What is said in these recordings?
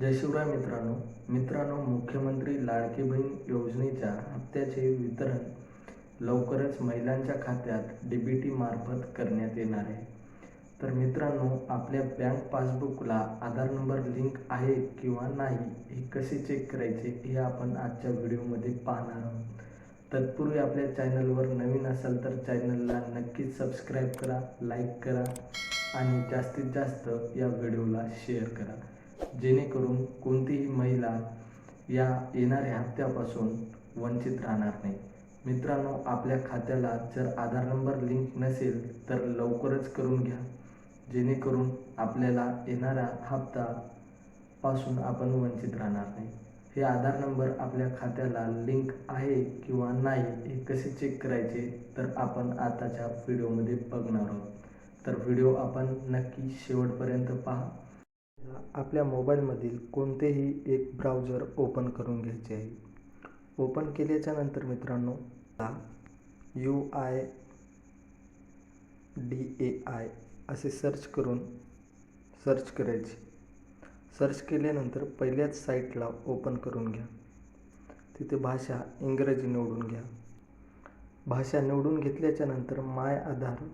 जय शिवराय मित्रांनो. मित्रांनो मुख्यमंत्री लाडकी बहीण योजनेच्या हप्त्याचे वितरण लवकरच महिलांच्या खात्यात डी बी टी मार्फत करण्यात येणार आहे. तर मित्रांनो आपल्या बँक पासबुकला आधार नंबर लिंक आहे किंवा नाही हे कसे चेक करायचे हे आपण आजच्या व्हिडिओमध्ये पाहणार आहोत. तत्पूर्वी आपल्या चॅनलवर नवीन असाल तर चॅनलला नक्कीच सबस्क्राईब करा लाईक करा आणि जास्तीत जास्त या व्हिडिओला शेअर करा. जेणेकरून कोणतीही महिला या येणाऱ्या हप्त्यापासून वंचित राहणार नाही. मित्रांनो आपल्या खात्याला जर आधार नंबर लिंक नसेल तर लवकरच करून घ्या. जेणेकरून आपल्याला येणारा हप्ता पासून आपण वंचित राहणार नाही. हे आधार नंबर आपल्या खात्याला लिंक आहे किंवा नाही हे कसे चेक करायचे तर आपण आताच्या व्हिडिओमध्ये बघणार आहोत. तर व्हिडिओ आपण नक्की शेवटपर्यंत पहा. आपल्या मोबाईलमधील कोणतेही एक ब्राउझर ओपन करून घ्यायचे आहे. ओपन केल्याच्यानंतर मित्रांनो U I D A I असे सर्च करून सर्च करायचे. सर्च केल्यानंतर पहिल्याच साईटला ओपन करून घ्या. तिथे भाषा इंग्रजी निवडून घ्या. भाषा निवडून घेतल्याच्या नंतर माय आधार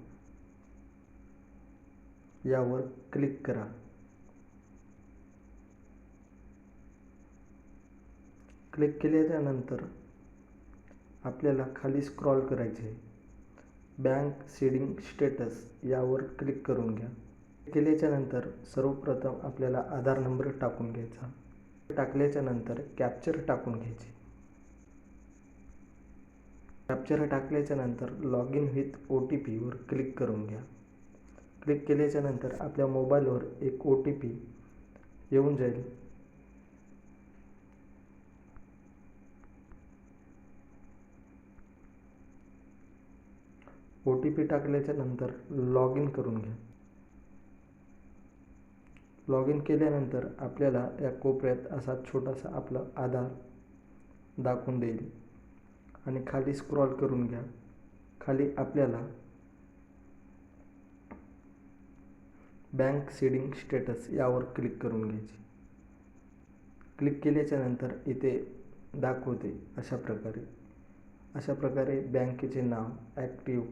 यावर क्लिक करा. क्लिक केल्याच्यानंतर आपल्याला खाली स्क्रॉल करायचे आहे. बँक सीडिंग स्टेटस यावर क्लिक करून घ्या. केल्याच्यानंतर सर्वप्रथम आपल्याला आधार नंबर टाकून घ्यायचा. टाकल्याच्या नंतर कॅप्चर टाकून घ्यायची. कॅप्चर टाकल्याच्या नंतर log in with O T पीवर क्लिक करून घ्या. क्लिक केल्याच्यानंतर आपल्या मोबाईलवर एक ओ टी पी येऊन जाईल. ओ टी पी टाकल्याच्या नंतर लॉग इन करून घ्या. लॉग इन केल्यानंतर आपल्याला या कोपऱ्यात असा छोटासा आपला आधार दाखवून देईल. आणि खाली स्क्रॉल करून घ्या. खाली आपल्याला बँक सीडिंग स्टेटस यावर क्लिक करून घ्यायची. क्लिक केल्याच्यानंतर इथे दाखवते अशा प्रकारे. अशा प्रकारे बँकेचे नाव ॲक्टिव्ह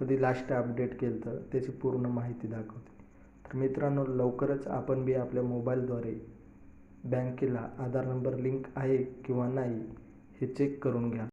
कधी लास्ट अपडेट केलं तर त्याची पूर्ण माहिती दाखवते. तर मित्रांनो लवकरच आपण बी आपल्या मोबाईलद्वारे बँकेला आधार नंबर लिंक आहे किंवा नाही हे चेक करून घ्या.